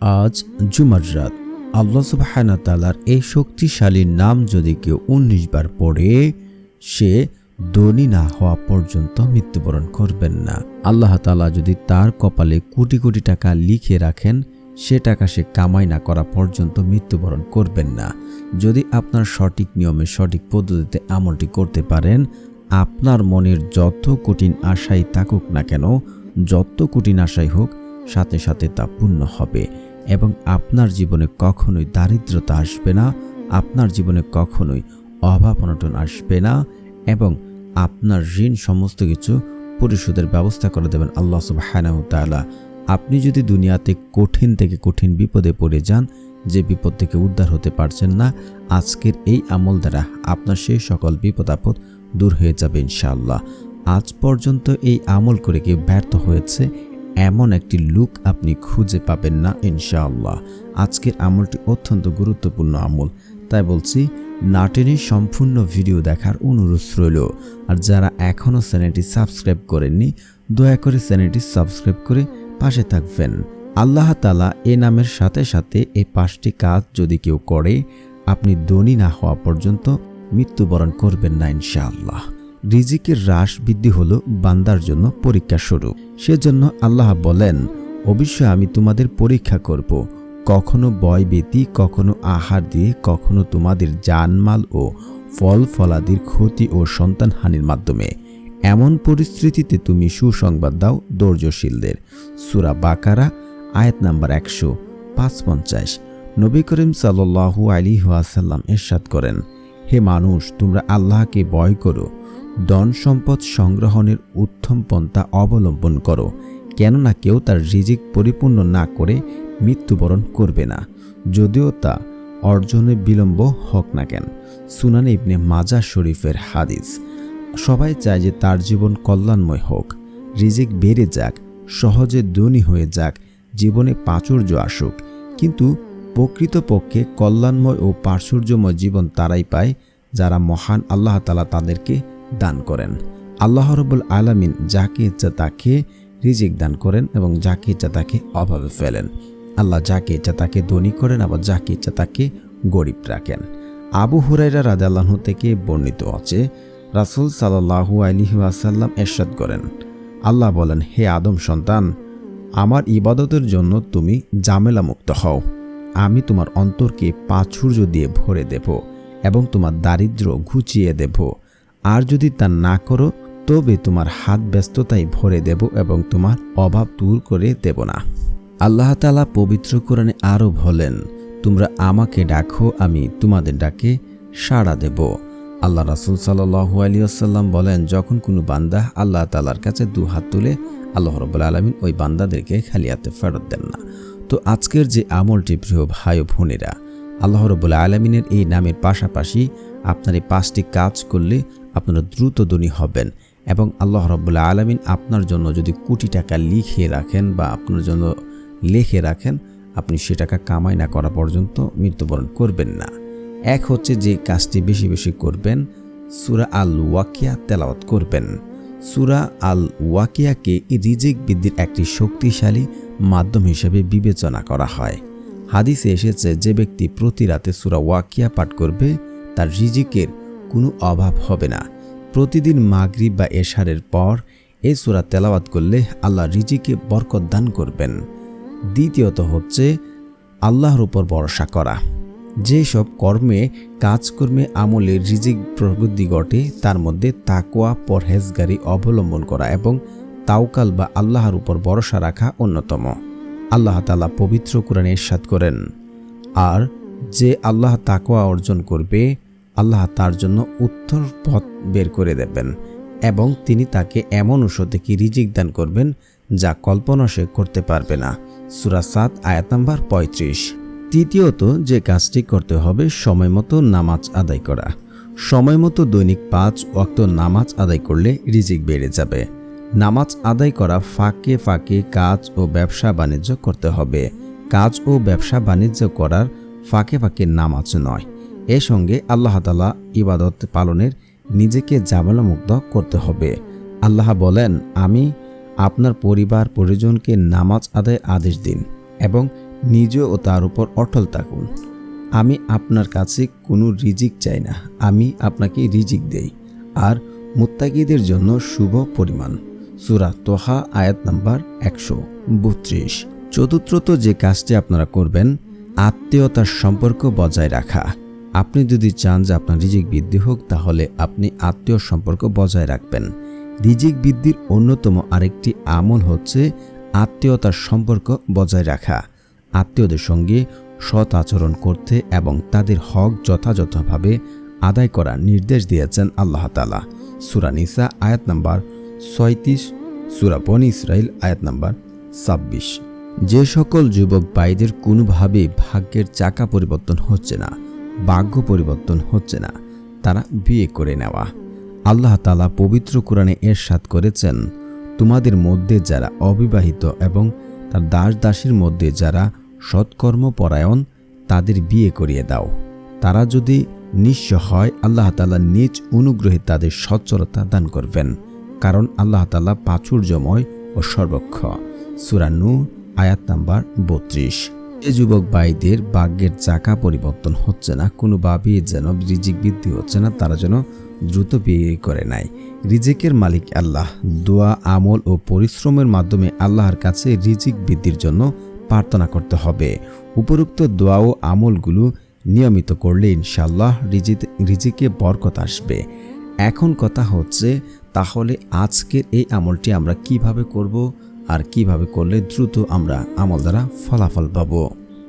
আজ জুমার রাত। আল্লাহ সুবাহানা তালার এই শক্তিশালী নাম যদি কেউ উনিশ বার পড়ে, সে ধনী না হওয়া পর্যন্ত মৃত্যুবরণ করবেন না। আল্লাহ তালা যদি তার কপালে কোটি কোটি টাকা লিখে রাখেন, সে টাকা সে কামাই না করা পর্যন্ত মৃত্যুবরণ করবেন না। যদি আপনার সঠিক নিয়মে, সঠিক পদ্ধতিতে আমলটি করতে পারেন, আপনার মনের যত কঠিন আশাই থাকুক না কেন, যত কঠিন আশাই হোক, সাথে সাথে তা পূর্ণ হবে। এবং আপনার জীবনে কখনোই দারিদ্রতা আসবে না, আপনার জীবনে কখনোই অভাব অনটন আসবে না এবং আপনার ঋণ সমস্ত কিছু পরিশোধের ব্যবস্থা করে দেবেন আল্লাহ সুবাহানাহু তাআলা। আপনি যদি দুনিয়াতে কঠিন থেকে কঠিন বিপদে পড়ে যান, যে বিপদ থেকে উদ্ধার হতে পারছেন না, আজকের এই আমল দ্বারা আপনার সেই সকল বিপদ আপদ দূর হয়ে যাবে ইনশাআল্লাহ। আজ পর্যন্ত এই আমল করে কেউ ব্যর্থ হয়েছে এমন একটি লুক আপনি খুঁজে পাবেন না, ইনশাআল্লাহ। আজকের আমলটি অত্যন্ত গুরুত্বপূর্ণ আমল। তাই বলছি, নাটেনে সম্পূর্ণ ভিডিও দেখার অনুরোধ রইল। আর যারা এখনও চ্যানেলটি সাবস্ক্রাইব করেননি, দয়া করে চ্যানেলটি সাবস্ক্রাইব করে পাশে থাকবেন। আল্লাহ তালা এ নামের সাথে সাথে এই পাঁচটি কাজ যদি কেউ করে, আপনি ধনী না হওয়া পর্যন্ত মৃত্যুবরণ করবেন না, ইনশাআল্লাহ। রিজিকের হ্রাস বৃদ্ধি হল বান্দার জন্য পরীক্ষা স্বরূপ। সেজন্য আল্লাহ বলেন, অবশ্যই আমি তোমাদের পরীক্ষা করব। কখনো বয় ব্যতি, কখনো আহার দিয়ে, কখনো তোমাদের জানমাল ও ফল ফলাদির ক্ষতি ও সন্তানহানির মাধ্যমে। এমন পরিস্থিতিতে তুমি সুসংবাদ দাও ধৈর্যশীলদের। সুরা বাকারা, আয়াত নাম্বার একশো পাঁচ পঞ্চাশ নবী করিম সাল্লু আলী ওয়াসাল্লাম এরশাদ করেন, হে মানুষ, তোমরা আল্লাহকে ভয় করো। ধন সম্পদ সংগ্রহণের উত্তম পন্থা অবলম্বন করো, কেননা কেউ তার রিজিক পরিপূর্ণ না করে মৃত্যুবরণ করবে না। যদিও তা অর্জনে বিলম্ব হোক না কেন। সুনান ইবনে মাজা শরীফের হাদিস। সবাই চায় যে তার জীবন কল্যাণময় হোক। রিজিক বেড়ে যাক, সহজে ধনী হয়ে যাক, জীবনে প্রাচুর্য আসুক। কিন্তু প্রকৃতপক্ষে কল্যাণময় ও প্রাচুর্যময় জীবন তারাই পায় যারা মহান আল্লাহ তালা তাদেরকে দান করেন। আল্লাহ রবুল আলামিন যাকে ইচ্ছা তাকে রিজিক দান করেন এবং যাকে ইচ্ছা তাকে অভাবে ফেলেন। আল্লাহ যাকে ইচ্ছা তাকে ধনী করেন আবার যাকে ইচ্ছা তাকে গরিব রাখেন। আবু হুরাইরা রাজাল্লাহ থেকে বর্ণিত আছে, রাসুল সাল্লাহু আলহি আসাল্লাম এরশাদ করেন। আল্লাহ বলেন, হে আদম সন্তান, আমার ইবাদতের জন্য তুমি জামেলা মুক্ত হও। আমি তোমার অন্তরকে পাছুর্য দিয়ে ভরে দেব এবং তোমার দারিদ্র ঘুচিয়ে দেব। আর যদি তা না করো, তবে তোমার হাত ব্যস্ততায় ভরে দেব এবং তোমার অভাব দূর করে দেব না। আল্লাহ তালা পবিত্র কোরআনে আরও বলেন, তোমরা আমাকে ডাকো, আমি তোমাদের ডাকে সাড়া দেব। আল্লাহ রাসুল সাল্লু আলিয়াল্লাম বলেন, যখন কোনো বান্দা আল্লাহ তালার কাছে দু হাত তুলে, আল্লাহ রব্বুল আলমিন ওই বান্দাদেরকে খালি হাতে ফেরত দেন না। তো আজকের যে আমলটি, প্রিয় ভাই বোনেরা আল্লাহ রব্বুল আলমিনের এই নামের পাশাপাশি আপনার এই পাঁচটি কাজ করলে আপনারা দ্রুত ধনী হবেন এবং আল্লাহ রব্বুল্লাহ আলমিন আপনার জন্য যদি কোটি টাকা লিখে রাখেন বা আপনার জন্য লিখে রাখেন, আপনি সে টাকা কামাই না করা পর্যন্ত মৃত্যুবরণ করবেন না। এক হচ্ছে যে কাজটি বেশি বেশি করবেন, সুরা আল ওয়াকিয়া তেলাওয়াত করবেন। সুরা আল ওয়াকিয়াকে রিজিক বৃদ্ধির একটি শক্তিশালী মাধ্যম হিসেবে বিবেচনা করা হয়। হাদিসে এসেছে, যে ব্যক্তি প্রতি রাতে সুরা ওয়াকিয়া পাঠ করবে, তার রিজিকের কোনো অভাব হবে না। প্রতিদিন মাগরিব বা এশারের পর এই সুরা তেলাওয়াত করলে আল্লাহ রিজিকে বরকত দান করবেন। দ্বিতীয়ত হচ্ছে আল্লাহর উপর ভরসা করা। যেসব কর্মে, কাজকর্মে আমলে রিজিক প্রবৃদ্ধি ঘটে, তার মধ্যে তাকোয়া পরহেজগারি অবলম্বন করা এবং তাওকাল বা আল্লাহর উপর ভরসা রাখা অন্যতম। আল্লাহ তালা পবিত্র কোরআনে ইরশাদ করেন। আর যে আল্লাহ তাকোয়া অর্জন করবে, আল্লাহ তার জন্য উত্তর পথ বের করে দেবেন এবং তিনি তাকে এমন ওষুধ থেকে রিজিক দান করবেন যা কল্পনা সে করতে পারবে না। সুরা সাত, আয়াত নাম্বার পঁয়ত্রিশ। তৃতীয়ত, যে কাজটি করতে হবে, সময় মতো নামাজ আদায় করা। সময় মতো দৈনিক পাঁচ ওয়াক্ত নামাজ আদায় করলে রিজিক বেড়ে যাবে। নামাজ আদায় করা ফাঁকে ফাঁকে কাজ ও ব্যবসা বাণিজ্য করতে হবে। কাজ ও ব্যবসা বাণিজ্য করার ফাঁকে ফাঁকে নামাজ নয়। এর সঙ্গে আল্লাহ তালা ইবাদত পালনের নিজেকে জামালামুক্ত করতে হবে। আল্লাহ বলেন, আমি আপনার পরিবার পরিজনকে নামাজ আদায় আদেশ দিন এবং নিজে ও তার উপর অটল থাকুন। আমি আপনার কাছে কোনো রিজিক চাই না। আমি আপনাকে রিজিক দেই। আর মুত্তাকিদের জন্য শুভ পরিমাণ। সুরা তোহা, আয়াত নাম্বার একশো বত্রিশ। চতুর্থত যে কাজটি আপনারা করবেন, আত্মীয়তার সম্পর্ক বজায় রাখা। আপনি যদি চান যে আপনার রিজিক বৃদ্ধি হোক, তাহলে আপনি আত্মীয় সম্পর্ক বজায় রাখবেন। রিজিক বৃদ্ধির অন্যতম আরেকটি আমল হচ্ছে আত্মীয়তার সম্পর্ক বজায় রাখা। আত্মীয়দের সঙ্গে সৎ আচরণ করতে এবং তাদের হক যথাযথভাবে আদায় করার নির্দেশ দিয়েছেন আল্লাহ তালা সুরা নিসা, আয়াত নাম্বার ছয়ত্রিশ সুরাপন বনি ইসরাইল আয়াত নাম্বার ছাব্বিশ। যে সকল যুবক ভাইদের কোনোভাবেই ভাগ্যের চাকা পরিবর্তন হচ্ছে না, ভাগ্য পরিবর্তন হচ্ছে না, তারা বিয়ে করে নেওয়া। আল্লাহ তালা পবিত্র কোরআনে এর এরশাদ করেছেন, তোমাদের মধ্যে যারা অবিবাহিত এবং তার দাস দাসীর মধ্যে যারা সৎকর্মপরায়ণ তাদের বিয়ে করিয়ে দাও। তারা যদি নিঃস্ব হয়, আল্লাহ তালা নিজ অনুগ্রহে তাদের সচ্ছলতা দান করবেন। কারণ আল্লাহ তালা প্রাচুর্যময় ও সর্বক্ষ। সুরানু আয়াত নাম্বার বত্রিশ। এ যুবক ভাইদের ভাগ্যের চাকা পরিবর্তন হচ্ছে না, কোনো কোনোভাবেই যেন রিজিক বৃদ্ধি হচ্ছে না, তারা যেন দ্রুত বিয়ে করে নাই। রিজিকের মালিক আল্লাহ। দোয়া, আমল ও পরিশ্রমের মাধ্যমে আল্লাহর কাছে রিজিক বৃদ্ধির জন্য প্রার্থনা করতে হবে। উপরোক্ত দোয়া ও আমলগুলো নিয়মিত করলে ইনশাল্লাহ রিজিত রিজিকে বরকত আসবে। এখন কথা হচ্ছে তাহলে আজকের এই আমলটি আমরা কীভাবে করব আর কীভাবে করলে দ্রুত আমরা আমল দ্বারা ফলাফল পাব?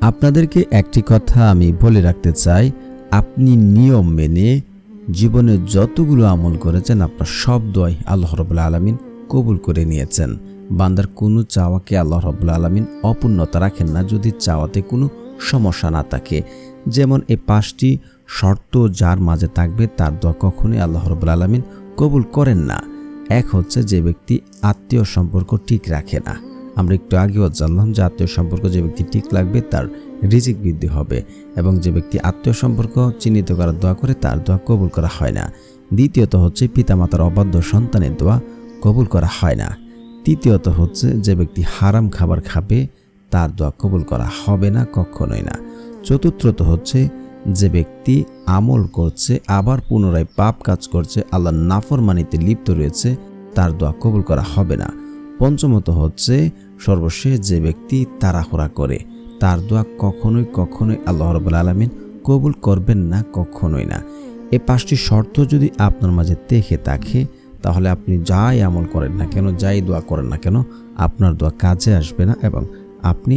আপনাদেরকে একটি কথা আমি বলে রাখতে চাই। আপনি নিয়ম মেনে জীবনে যতগুলো আমল করেছেন, আপনার সব দোয়াই আল্লাহ রবুল্লা আলমিন কবুল করে নিয়েছেন। বান্দার কোনো চাওয়াকে আল্লাহ রবুল্লা আলমিন অপূর্ণতা রাখেন না যদি চাওয়াতে কোনো সমস্যা না থাকে। যেমন এই পাঁচটি শর্ত যার মাঝে থাকবে, তার দোয়া কখনোই আল্লাহ রবুল্লা আলমিন কবুল করেন না। এক হচ্ছে যে ব্যক্তি আত্মীয় সম্পর্ক ঠিক রাখে না। আমরা একটু আগেও জানলাম যে আত্মীয় সম্পর্ক যে ব্যক্তি ঠিক লাগবে তার রিজিক বৃদ্ধি হবে এবং যে ব্যক্তি আত্মীয় সম্পর্ক চিহ্নিত করার দোয়া করে তার দোয়া কবুল করা হয় না। দ্বিতীয়ত হচ্ছে পিতামাতার অবাধ্য সন্তানের দোয়া কবুল করা হয় না। তৃতীয়ত হচ্ছে যে ব্যক্তি হারাম খাবার খাবে তার দোয়া কবুল করা হবে না কখনোই না। চতুর্থত হচ্ছে যে ব্যক্তি আমল করছে, আবার পুনরায় পাপ কাজ করছে আল্লাহ নাফরমানিতে লিপ্ত রয়েছে, তার দোয়া কবুল করা হবে না। পঞ্চমত হচ্ছে, সর্বশেষ যে ব্যক্তি তাড়াহুড়া করে, তার দোয়া কখনোই কখনোই আল্লাহ রবুল আলমিন কবুল করবেন না, কখনোই না। এ পাঁচটি শর্ত যদি আপনার মাঝে দেখে থাকে, তাহলে আপনি যাই আমল করেন না কেন, যাই দোয়া করেন না কেন, আপনার দোয়া কাজে আসবে না এবং আপনি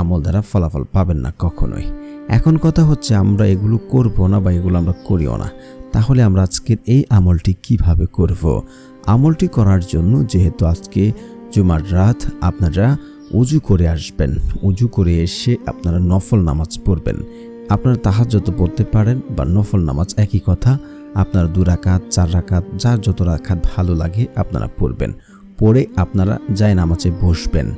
আমল দ্বারা ফলাফল পাবেন না কখনোই। এখন কথা হচ্ছে আমরা এগুলো করব না বা এগুলো আমরা করিও না। তাহলে আমরা আজকের এই আমলটি কীভাবে করব? আমলটি করার জন্য যেহেতু আজকে জুমার রাত, আপনারা উজু করে আসবেন। উজু করে এসে আপনারা নফল নামাজ পড়বেন। আপনারা তাহাজ্জত পড়তে পারেন বা নফল নামাজ একই কথা। আপনার দু রাকাত, চার রাকাত, যার যত রাখাত ভালো লাগে আপনারা পড়বেন। পড়ে আপনারা যায় নামাজে বসবেন।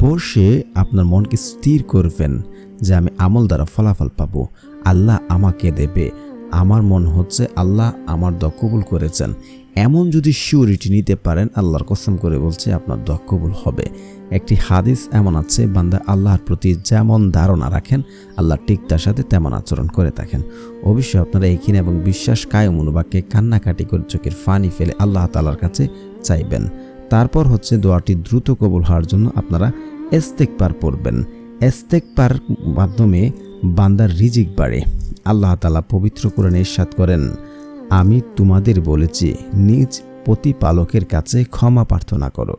বসে আপনার মনকে স্থির করবেন। যে আমি আমল দ্বারা ফলাফল পাবো। আল্লাহ আমাকে দেবে। আমার মন হচ্ছে আল্লাহ আমার দোয়া কবুল করেছেন। এমন যদি শিওরিটি নিতে পারেন, আল্লাহর কসম করে বলছে আপনার দোয়া কবুল হবে। একটি হাদিস এমন আছে, বান্দা আল্লাহর প্রতি যেমন ধারণা রাখেন, আল্লাহ ঠিক তার সাথে তেমন আচরণ করে থাকেন। অবশ্যই আপনারা এইখানে এবং বিশ্বাস কায়ম অনুবাককে কান্নাকাটি করে চোখের ফানি ফেলে আল্লাহ তালার কাছে চাইবেন। তারপর হচ্ছে দোয়াটি দ্রুত কবুল হওয়ার জন্য আপনারা এস্তেকবার পড়বেন। এস্তেকবার মাধ্যমে বান্দার রিজিক বাড়ে। আল্লাহ তালা পবিত্র করে নিঃসাত করেন, আমি তোমাদের বলেছি, নিজ প্রতিপালকের কাছে ক্ষমা প্রার্থনা করো।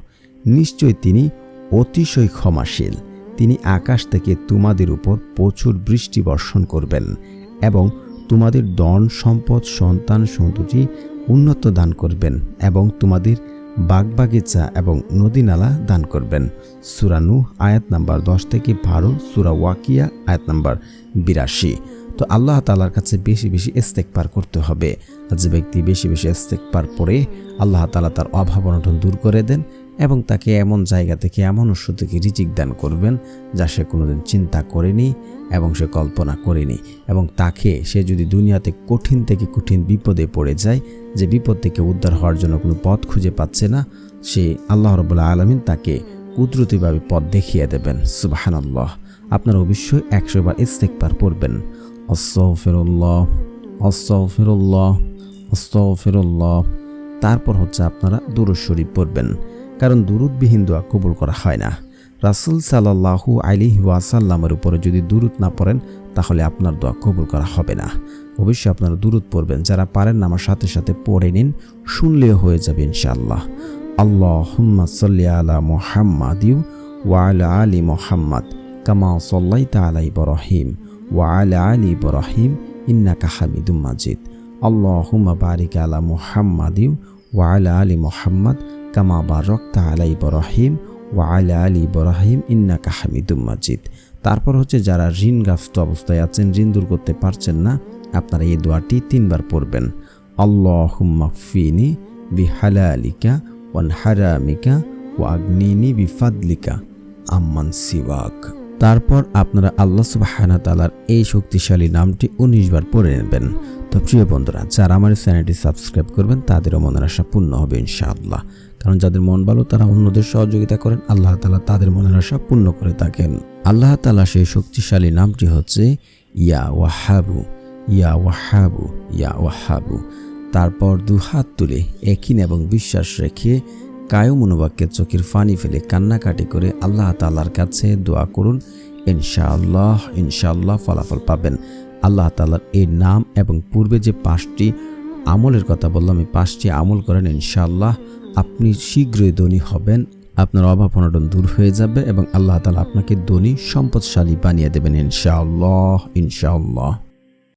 নিশ্চয় তিনি অতিশয় ক্ষমাশীল। তিনি আকাশ থেকে তোমাদের উপর প্রচুর বৃষ্টি বর্ষণ করবেন এবং তোমাদের দন সম্পদ, সন্তান, সন্ততি উন্নত দান করবেন এবং তোমাদের বাগবাগিচা এবং নদীনালা দান করবেন। সুরানু আয়াত নাম্বার দশ থেকে বারো, সুরা ওয়াকিয়া, আয়াত নাম্বার বিরাশি। তো আল্লাহ তালার কাছে বেশি বেশি ইস্তেকবার করতে হবে। যে ব্যক্তি বেশি বেশি পার পরে আল্লাহ তালা তার অভাব অনটন দূর করে দেন এবং তাকে এমন জায়গা থেকে এমন উৎস থেকে রিজিক দান করবেন যা সে কোনোদিন চিন্তা করেনি এবং সে কল্পনা করেনি। এবং তাকে সে যদি দুনিয়াতে কঠিন থেকে কঠিন বিপদে পড়ে যায়, যে বিপদ থেকে উদ্ধার হওয়ার জন্য কোনো পথ খুঁজে পাচ্ছে না, সে আল্লাহ রবুল্লা আলমিন তাকে কুদরতিভাবে পথ দেখিয়ে দেবেন। সুবাহান আল্লাহ আপনারা অবশ্যই একশো বার ইস্তেকবার পড়বেন। অস্তফিরুল্লাহ অস্তফিরুল্লাহ অস্তফিরুল্লাহ তারপর হচ্ছে আপনারা দুরুদ শরীফ পড়বেন। কারণ দুরুদবিহীন দোয়া কবুল করা হয় না। রাসুল সাল্লাহু আলিহি ওয়াসাল্লামের উপরে যদি দুরুদ না পড়েন, তাহলে আপনার দোয়া কবুল করা হবে না। অবশ্যই আপনারা দুরুদ পড়বেন। যারা পারেন আমার সাথে সাথে পড়ে নিন, শুনলেও হয়ে যাবে ইনশাআল্লাহ। আল্লাহ হুম্মা সাল্লি আলা মোহাম্মাদিউ ওয়ালা আলী মোহাম্মদ, কামা সাল্লাইতা আলা ইব্রাহিম ওয়ালা আলী ইব্রাহিম, ইন্নাকা হামিদুম মাজিদ। আল্লাহুম্মা বারিক আলা মুহাম্মাদিউ ওয়ালা আলী মোহাম্মদ কামা বারকতা আলা ইব্রাহিম ওয়ালা আলী ইব্রাহিম ইন্না কাহামিদুম মাজিদ তারপর হচ্ছে যারা ঋণগ্রস্ত অবস্থায় আছেন, ঋণ দূর করতে পারছেন না, আপনারা এই দোয়াটি তিনবার পড়বেন। আল্লাহুম্মা ফিনি বিহালালিকা ওয়ান হারামিকা ও আগ্নিনি বিফাদলিকা, আম্মান সিওয়াক। তারপর আপনারা আল্লাহ সুবাহানা তালার এই শক্তিশালী নামটি উনিশ বার পড়ে নেবেন। তো প্রিয় বন্ধুরা, যারা আমার চ্যানেলটি সাবস্ক্রাইব করবেন, তাদেরও মনের আশা পূর্ণ হবে ইনশাআল্লাহ। কারণ যাদের মন ভালো, তারা অন্যদের সহযোগিতা করেন, আল্লাহ তালা তাদের মনের আশা পূর্ণ করে থাকেন। আল্লাহ তালা সেই শক্তিশালী নামটি হচ্ছে ইয়া ওয়াহাবু ইয়া ওয়াহাবু ইয়া ওয়াহাবু। তারপর দু হাত তুলে, একিন এবং বিশ্বাস রেখে কায়ু মনোবাক্যের চোখের ফানি ফেলে কান্নাকাটি করে আল্লাহ তালার কাছে দোয়া করুন। ইনশাআল্লাহ ইনশাআল্লাহ ফলাফল পাবেন। আল্লাহ তালার এই নাম এবং পূর্বে যে পাঁচটি আমলের কথা বললাম, এই পাঁচটি আমল করেন, ইনশাআল্লাহ আপনি শীঘ্রই ধনী হবেন, আপনার অভাব অনটন দূর হয়ে যাবে এবং আল্লাহ তালা আপনাকে ধনী, সম্পদশালী বানিয়ে দেবেন, ইনশাআল্লাহ ইনশাআল্লাহ।